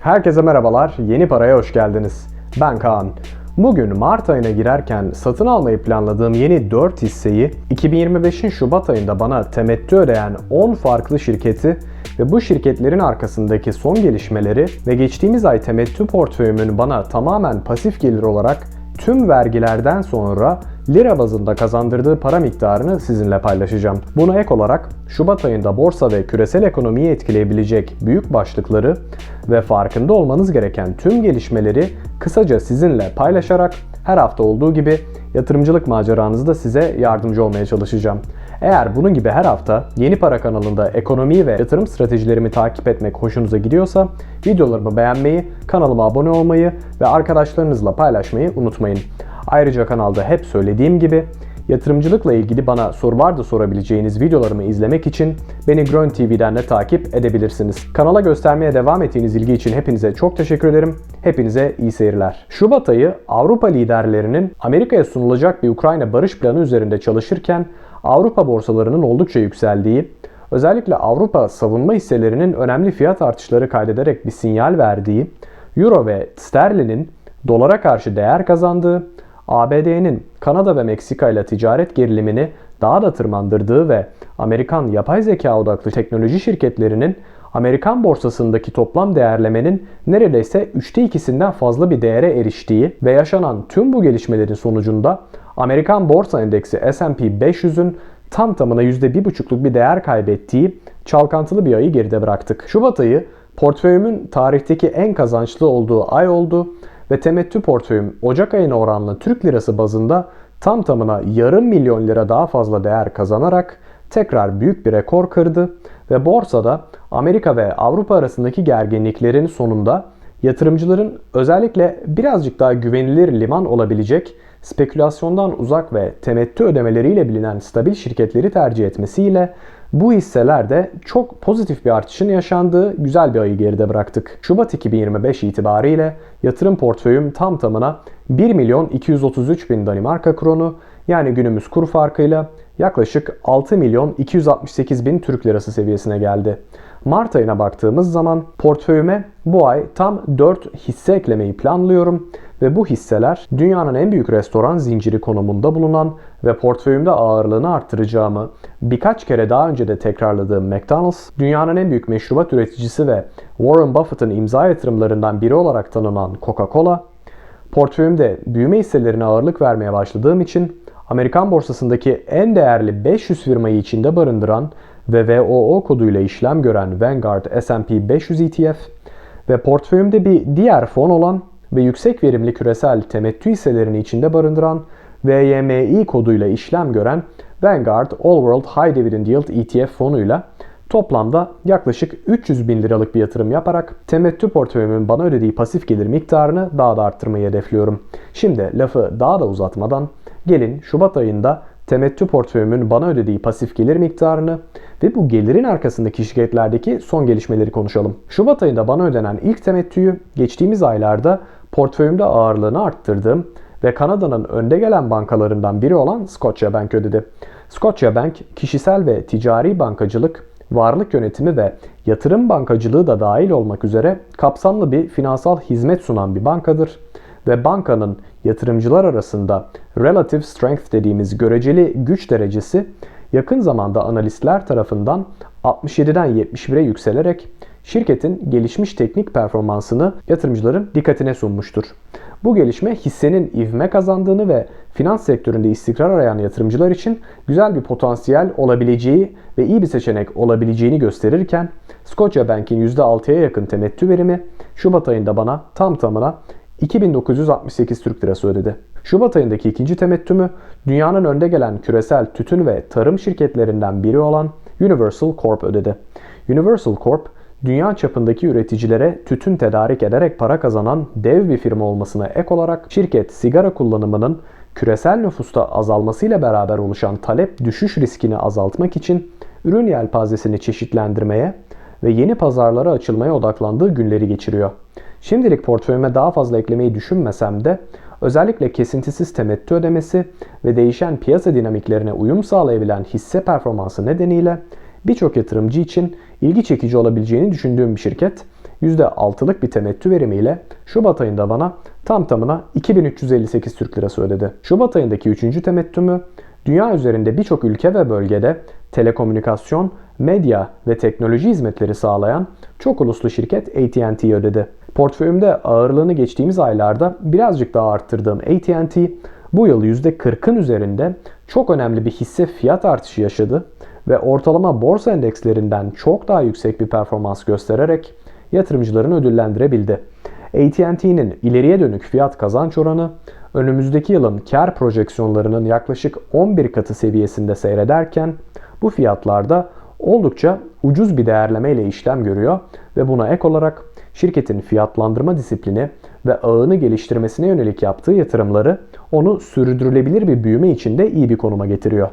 Herkese merhabalar, yeni paraya hoş geldiniz. Ben Kaan. Bugün Mart ayına girerken satın almayı planladığım yeni 4 hisseyi 2025'in Şubat ayında bana temettü ödeyen 10 farklı şirketi ve bu şirketlerin arkasındaki son gelişmeleri ve geçtiğimiz ay temettü portföyümün bana tamamen pasif gelir olarak tüm vergilerden sonra lira bazında kazandırdığı para miktarını sizinle paylaşacağım. Buna ek olarak Şubat ayında borsa ve küresel ekonomiyi etkileyebilecek büyük başlıkları ve farkında olmanız gereken tüm gelişmeleri kısaca sizinle paylaşarak her hafta olduğu gibi yatırımcılık maceranızda size yardımcı olmaya çalışacağım. Eğer bunun gibi her hafta Yeni Para kanalında ekonomi ve yatırım stratejilerimi takip etmek hoşunuza gidiyorsa videolarımı beğenmeyi, kanalıma abone olmayı ve arkadaşlarınızla paylaşmayı unutmayın. Ayrıca kanalda hep söylediğim gibi yatırımcılıkla ilgili bana soru vardı sorabileceğiniz videolarımı izlemek için beni Grön TV'den de takip edebilirsiniz. Kanala göstermeye devam ettiğiniz ilgi için hepinize çok teşekkür ederim. Hepinize iyi seyirler. Şubat ayı Avrupa liderlerinin Amerika'ya sunulacak bir Ukrayna barış planı üzerinde çalışırken Avrupa borsalarının oldukça yükseldiği, özellikle Avrupa savunma hisselerinin önemli fiyat artışları kaydederek bir sinyal verdiği, Euro ve sterlinin dolara karşı değer kazandığı, ABD'nin Kanada ve Meksika ile ticaret gerilimini daha da tırmandırdığı ve Amerikan yapay zeka odaklı teknoloji şirketlerinin Amerikan borsasındaki toplam değerlemenin neredeyse 3'te 2'sinden fazla bir değere eriştiği ve yaşanan tüm bu gelişmelerin sonucunda Amerikan borsa endeksi S&P 500'ün tam tamına %1,5'luk bir değer kaybettiği çalkantılı bir ayı geride bıraktık. Şubat ayı portföyümün tarihteki en kazançlı olduğu ay oldu ve temettü portföyüm Ocak ayına oranla Türk lirası bazında tam tamına yarım milyon lira daha fazla değer kazanarak tekrar büyük bir rekor kırdı ve borsada Amerika ve Avrupa arasındaki gerginliklerin sonunda yatırımcıların özellikle birazcık daha güvenilir liman olabilecek spekülasyondan uzak ve temettü ödemeleriyle bilinen stabil şirketleri tercih etmesiyle bu hisselerde çok pozitif bir artışın yaşandığı güzel bir ayı geride bıraktık. Şubat 2025 itibariyle yatırım portföyüm tam tamına 1 milyon 233 bin Danimarka kronu yani günümüz kur farkıyla yaklaşık 6 milyon 268 bin Türk lirası seviyesine geldi. Mart ayına baktığımız zaman portföyüme bu ay tam 4 hisse eklemeyi planlıyorum ve bu hisseler dünyanın en büyük restoran zinciri konumunda bulunan ve portföyümde ağırlığını arttıracağımı birkaç kere daha önce de tekrarladığım McDonald's, dünyanın en büyük meşrubat üreticisi ve Warren Buffett'ın imza yatırımlarından biri olarak tanınan Coca-Cola, portföyümde büyüme hisselerine ağırlık vermeye başladığım için Amerikan borsasındaki en değerli 500 firmayı içinde barındıran ve VOO koduyla işlem gören Vanguard S&P 500 ETF ve portföyümde bir diğer fon olan ve yüksek verimli küresel temettü hisselerini içinde barındıran VYMI koduyla işlem gören Vanguard All World High Dividend Yield ETF fonuyla toplamda yaklaşık 300 bin liralık bir yatırım yaparak temettü portföyümün bana ödediği pasif gelir miktarını daha da arttırmayı hedefliyorum. Şimdi lafı daha da uzatmadan gelin Şubat ayında temettü portföyümün bana ödediği pasif gelir miktarını ve bu gelirin arkasındaki şirketlerdeki son gelişmeleri konuşalım. Şubat ayında bana ödenen ilk temettüyü geçtiğimiz aylarda portföyümde ağırlığını arttırdığım ve Kanada'nın önde gelen bankalarından biri olan Scotiabank ödedi. Scotiabank kişisel ve ticari bankacılık, varlık yönetimi ve yatırım bankacılığı da dahil olmak üzere kapsamlı bir finansal hizmet sunan bir bankadır ve bankanın yatırımcılar arasında relative strength dediğimiz göreceli güç derecesi yakın zamanda analistler tarafından 67'den 71'e yükselerek şirketin gelişmiş teknik performansını yatırımcıların dikkatine sunmuştur. Bu gelişme hissenin ivme kazandığını ve finans sektöründe istikrar arayan yatırımcılar için güzel bir potansiyel olabileceği ve iyi bir seçenek olabileceğini gösterirken Scotiabank'in %6'ya yakın temettü verimi Şubat ayında bana tam tamına 2968 Türk Lirası ödedi. Şubat ayındaki ikinci temettümü dünyanın önde gelen küresel tütün ve tarım şirketlerinden biri olan Universal Corp ödedi. Universal Corp, dünya çapındaki üreticilere tütün tedarik ederek para kazanan dev bir firma olmasına ek olarak şirket sigara kullanımının küresel nüfusta azalmasıyla beraber oluşan talep düşüş riskini azaltmak için ürün yelpazesini çeşitlendirmeye ve yeni pazarlara açılmaya odaklandığı günleri geçiriyor. Şimdilik portföyüme daha fazla eklemeyi düşünmesem de özellikle kesintisiz temettü ödemesi ve değişen piyasa dinamiklerine uyum sağlayabilen hisse performansı nedeniyle birçok yatırımcı için ilgi çekici olabileceğini düşündüğüm bir şirket %6'lık bir temettü verimiyle Şubat ayında bana tam tamına 2358 Türk Lirası ödedi. Şubat ayındaki 3. temettümü dünya üzerinde birçok ülke ve bölgede telekomünikasyon, medya ve teknoloji hizmetleri sağlayan çok uluslu şirket AT&T ödedi. Portföyümde ağırlığını geçtiğimiz aylarda birazcık daha arttırdığım AT&T bu yıl %40'ın üzerinde çok önemli bir hisse fiyat artışı yaşadı ve ortalama borsa endekslerinden çok daha yüksek bir performans göstererek yatırımcılarını ödüllendirebildi. AT&T'nin ileriye dönük fiyat kazanç oranı önümüzdeki yılın kar projeksiyonlarının yaklaşık 11 katı seviyesinde seyrederken bu fiyatlarda oldukça ucuz bir değerleme ile işlem görüyor ve buna ek olarak şirketin fiyatlandırma disiplini ve ağını geliştirmesine yönelik yaptığı yatırımları onu sürdürülebilir bir büyüme içinde iyi bir konuma getiriyor.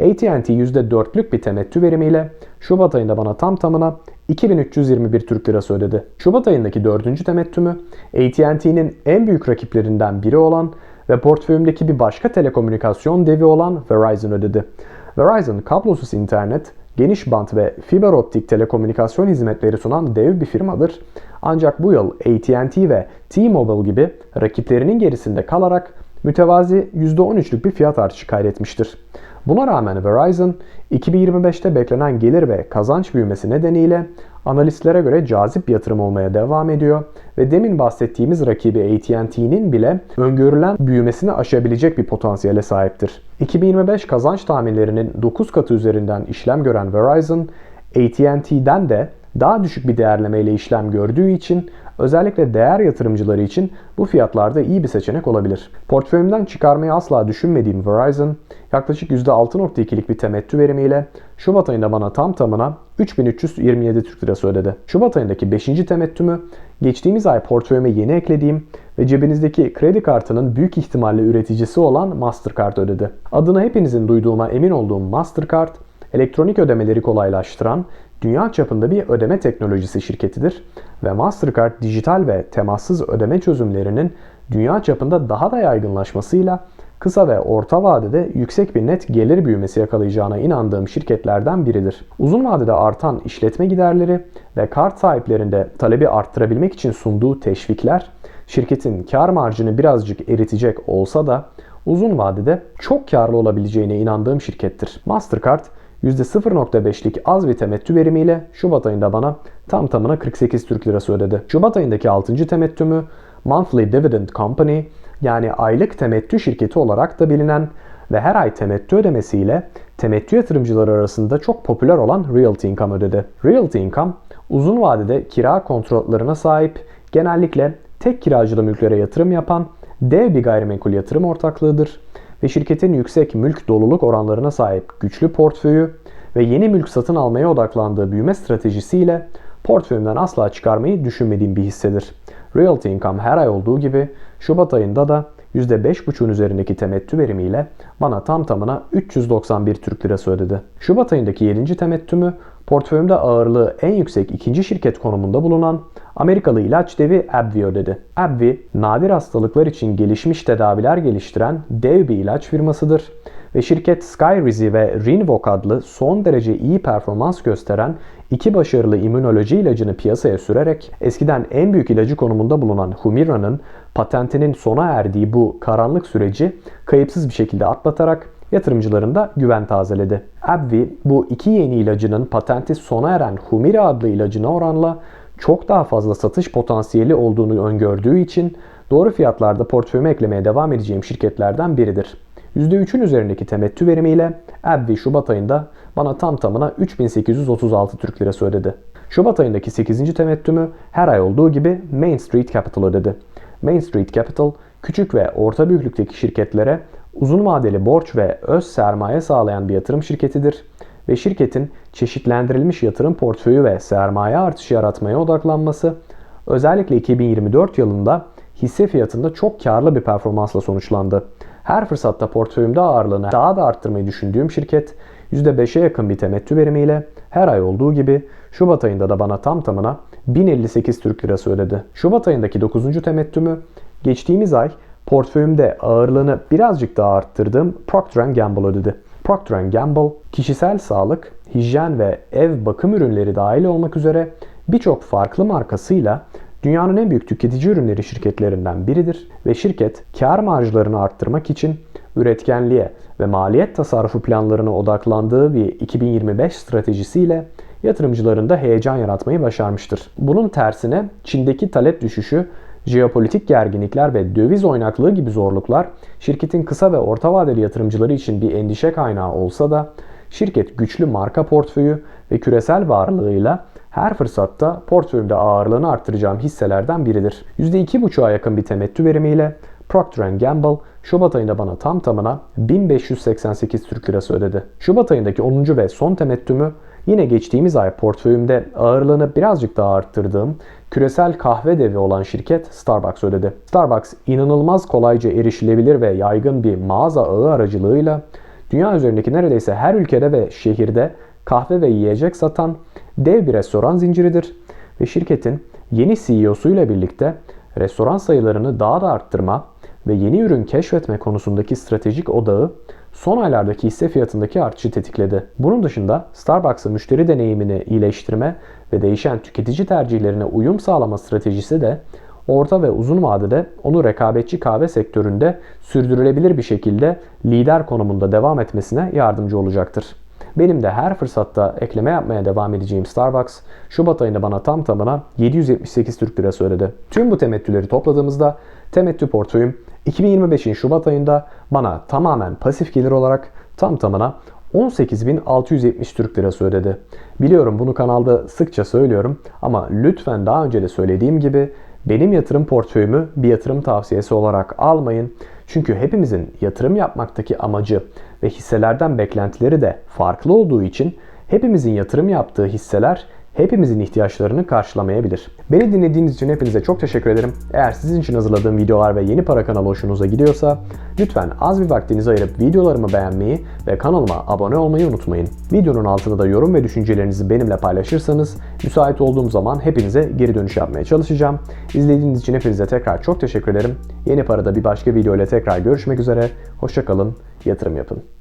AT&T %4'lük bir temettü verimiyle Şubat ayında bana tam tamına 2321 Türk Lirası ödedi. Şubat ayındaki dördüncü temettümü AT&T'nin en büyük rakiplerinden biri olan ve portföyümdeki bir başka telekomünikasyon devi olan Verizon ödedi. Verizon kablosuz internet, geniş bant ve fiber optik telekomünikasyon hizmetleri sunan dev bir firmadır. Ancak bu yıl AT&T ve T-Mobile gibi rakiplerinin gerisinde kalarak mütevazi %13'lük bir fiyat artışı kaydetmiştir. Buna rağmen Verizon 2025'te beklenen gelir ve kazanç büyümesi nedeniyle analistlere göre cazip yatırım olmaya devam ediyor ve demin bahsettiğimiz rakibi AT&T'nin bile öngörülen büyümesini aşabilecek bir potansiyele sahiptir. 2025 kazanç tahminlerinin 9 katı üzerinden işlem gören Verizon, AT&T'den de daha düşük bir değerleme ile işlem gördüğü için özellikle değer yatırımcıları için bu fiyatlarda iyi bir seçenek olabilir. Portföyümden çıkarmayı asla düşünmediğim Verizon yaklaşık %6.2'lik bir temettü verimiyle Şubat ayında bana tam tamına 3327 Türk Lirası ödedi. Şubat ayındaki 5. temettümü geçtiğimiz ay portföyüme yeni eklediğim ve cebinizdeki kredi kartının büyük ihtimalle üreticisi olan Mastercard ödedi. Adını hepinizin duyduğuma emin olduğum Mastercard, elektronik ödemeleri kolaylaştıran dünya çapında bir ödeme teknolojisi şirketidir ve Mastercard dijital ve temassız ödeme çözümlerinin dünya çapında daha da yaygınlaşmasıyla kısa ve orta vadede yüksek bir net gelir büyümesi yakalayacağına inandığım şirketlerden biridir. Uzun vadede artan işletme giderleri ve kart sahiplerinde talebi arttırabilmek için sunduğu teşvikler şirketin kar marjını birazcık eritecek olsa da uzun vadede çok karlı olabileceğine inandığım şirkettir. Mastercard %0.5'lik az bir temettü verimiyle Şubat ayında bana tam tamına 48 Türk Lirası ödedi. Şubat ayındaki 6. temettümü Monthly Dividend Company yani aylık temettü şirketi olarak da bilinen ve her ay temettü ödemesiyle temettü yatırımcıları arasında çok popüler olan Realty Income ödedi. Realty Income uzun vadede kira kontratlarına sahip, genellikle tek kiracılı mülklere yatırım yapan dev bir gayrimenkul yatırım ortaklığıdır ve şirketin yüksek mülk doluluk oranlarına sahip güçlü portföyü ve yeni mülk satın almaya odaklandığı büyüme stratejisiyle portföyümden asla çıkarmayı düşünmediğim bir hissedir. Realty Income her ay olduğu gibi Şubat ayında da %5,5'un üzerindeki temettü verimiyle bana tam tamına 391 Türk Lirası ödedi. Şubat ayındaki 7. temettümü portföyümde ağırlığı en yüksek ikinci şirket konumunda bulunan Amerikalı ilaç devi AbbVie ödedi. AbbVie, nadir hastalıklar için gelişmiş tedaviler geliştiren dev bir ilaç firmasıdır ve şirket Skyrizi ve Rinvoq adlı son derece iyi performans gösteren iki başarılı immünoloji ilacını piyasaya sürerek eskiden en büyük ilacı konumunda bulunan Humira'nın patentinin sona erdiği bu karanlık süreci kayıpsız bir şekilde atlatarak yatırımcılarında güven tazeledi. AbbVie bu iki yeni ilacının patenti sona eren Humira adlı ilacına oranla çok daha fazla satış potansiyeli olduğunu öngördüğü için doğru fiyatlarda portföyüme eklemeye devam edeceğim şirketlerden biridir. %3'ün üzerindeki temettü verimiyle AbbVie Şubat ayında bana tam tamına 3836 Türk Lirası ödedi. Şubat ayındaki 8. temettümü her ay olduğu gibi Main Street Capital ödedi. Main Street Capital, küçük ve orta büyüklükteki şirketlere uzun vadeli borç ve öz sermaye sağlayan bir yatırım şirketidir ve şirketin çeşitlendirilmiş yatırım portföyü ve sermaye artışı yaratmaya odaklanması özellikle 2024 yılında hisse fiyatında çok karlı bir performansla sonuçlandı. Her fırsatta portföyümde ağırlığını daha da arttırmayı düşündüğüm şirket %5'e yakın bir temettü verimiyle her ay olduğu gibi Şubat ayında da bana tam tamına 1058 Türk Lirası ödedi. Şubat ayındaki 9. temettümü geçtiğimiz ay portföyümde ağırlığını birazcık daha arttırdığım Procter Gamble ödedi. Procter Gamble kişisel sağlık, hijyen ve ev bakım ürünleri dahil olmak üzere birçok farklı markasıyla dünyanın en büyük tüketici ürünleri şirketlerinden biridir ve şirket kar marjlarını arttırmak için üretkenliğe ve maliyet tasarrufu planlarına odaklandığı bir 2025 stratejisiyle yatırımcıların da heyecan yaratmayı başarmıştır. Bunun tersine Çin'deki talep düşüşü, jeopolitik gerginlikler ve döviz oynaklığı gibi zorluklar şirketin kısa ve orta vadeli yatırımcıları için bir endişe kaynağı olsa da şirket güçlü marka portföyü ve küresel varlığıyla her fırsatta portföyümde ağırlığını arttıracağım hisselerden biridir. %2,5'a yakın bir temettü verimiyle Procter Gamble Şubat ayında bana tam tamına 1588 Türk Lirası ödedi. Şubat ayındaki 10. ve son temettümü yine geçtiğimiz ay portföyümde ağırlığını birazcık daha arttırdığım küresel kahve devi olan şirket Starbucks ödedi. Starbucks inanılmaz kolayca erişilebilir ve yaygın bir mağaza ağı aracılığıyla dünya üzerindeki neredeyse her ülkede ve şehirde kahve ve yiyecek satan dev bir restoran zinciridir ve şirketin yeni CEO'suyla birlikte restoran sayılarını daha da arttırma ve yeni ürün keşfetme konusundaki stratejik odağı son aylardaki hisse fiyatındaki artışı tetikledi. Bunun dışında Starbucks'ın müşteri deneyimini iyileştirme ve değişen tüketici tercihlerine uyum sağlama stratejisi de orta ve uzun vadede onu rekabetçi kahve sektöründe sürdürülebilir bir şekilde lider konumunda devam etmesine yardımcı olacaktır. Benim de her fırsatta ekleme yapmaya devam edeceğim Starbucks, Şubat ayında bana tam tamına 778 Türk Lirası ödedi. Tüm bu temettüleri topladığımızda temettü portföyüm 2025'in Şubat ayında bana tamamen pasif gelir olarak tam tamına 18.670 Türk Lirası ödedi. Biliyorum bunu kanalda sıkça söylüyorum ama lütfen daha önce de söylediğim gibi benim yatırım portföyümü bir yatırım tavsiyesi olarak almayın. Çünkü hepimizin yatırım yapmaktaki amacı ve hisselerden beklentileri de farklı olduğu için hepimizin yatırım yaptığı hisseler hepimizin ihtiyaçlarını karşılamayabilir. Beni dinlediğiniz için hepinize çok teşekkür ederim. Eğer sizin için hazırladığım videolar ve yeni para kanalı hoşunuza gidiyorsa lütfen az bir vaktinizi ayırıp videolarımı beğenmeyi ve kanalıma abone olmayı unutmayın. Videonun altında da yorum ve düşüncelerinizi benimle paylaşırsanız müsait olduğum zaman hepinize geri dönüş yapmaya çalışacağım. İzlediğiniz için hepinize tekrar çok teşekkür ederim. Yeni parada bir başka video ile tekrar görüşmek üzere. Hoşçakalın, yatırım yapın.